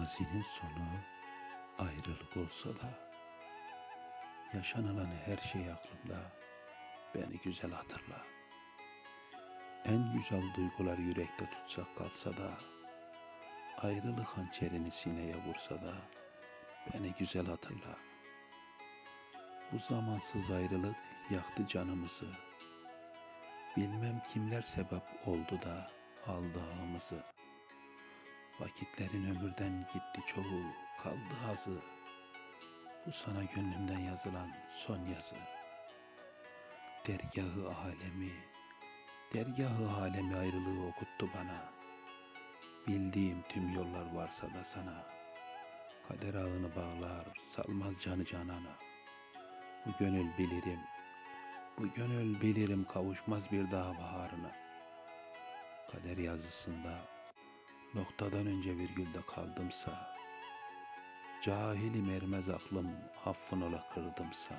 Mazinin sonu ayrılık olsa da yaşanılan her şey aklımda beni güzel hatırla. En güzel duygular yürekte tutsak kalsa da ayrılık hançerini sineye vursa da beni güzel hatırla. Bu zamansız ayrılık yaktı canımızı. Bilmem kimler sebep oldu da aldı ağımızı. Vakitlerin ömürden gitti çoğu, kaldı azı. Bu sana gönlümden yazılan son yazı. Dergahı alemi, dergahı alemi ayrılığı okuttu bana. Bildiğim tüm yollar varsa da sana. Kader ağını bağlar, salmaz canı canana. Bu gönül bilirim, bu gönül bilirim kavuşmaz bir daha baharına. Kader yazısında noktadan önce virgülde kaldımsa, cahilim ermez aklım affın ola kırdımsa,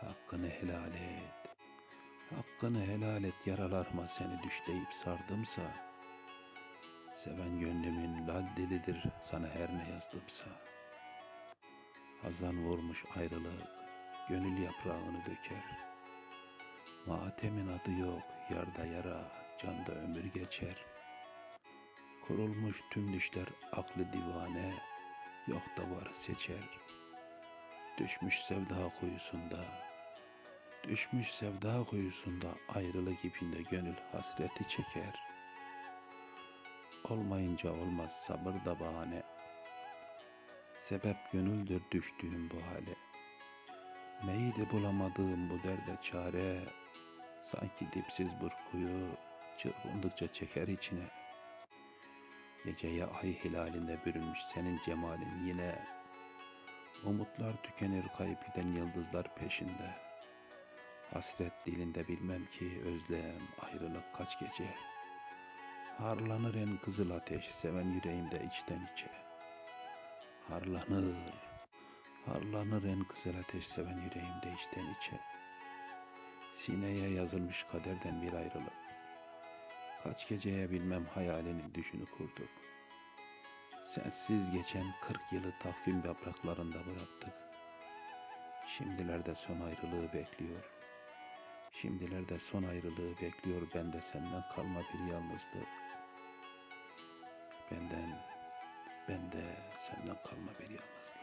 hakkını helal et, hakkını helal et yaralarıma seni düşleyip sardımsa, seven gönlümün lal dilidir sana her ne yazdımsa, hazan vurmuş ayrılık, gönül yaprağını döker, Matemin adı yok, yarda yara, canda ömür geçer. Kurulmuş tüm düşler aklı divane, yok da var seçer. Düşmüş sevda kuyusunda, düşmüş sevda kuyusunda ayrılık ipinde gönül hasreti çeker. Olmayınca olmaz sabır da bahane. Sebep gönüldür düştüğüm bu hale. Neydi bulamadığım bu derde çare, Sanki dipsiz bir kuyu çırpındıkça çeker içine. Geceye ay hilalinde bürünmüş senin cemalin yine. Umutlar tükenir kayıp giden yıldızlar peşinde. Hasret dilinde bilmem ki özlem ayrılık kaç gece. Harlanır en kızıl ateş seven yüreğimde içten içe. Harlanır, harlanır en kızıl ateş seven yüreğimde içten içe. Sineye yazılmış kaderden bir ayrılık. Kaç geceye bilmem hayalini düşünü kurduk. Sensiz geçen kırk yılı takvim yapraklarında bıraktık. Şimdilerde son ayrılığı bekliyor. Şimdilerde son ayrılığı bekliyor bende senden kalma bir yalnızlık. Benden, bende senden kalma bir yalnızlık.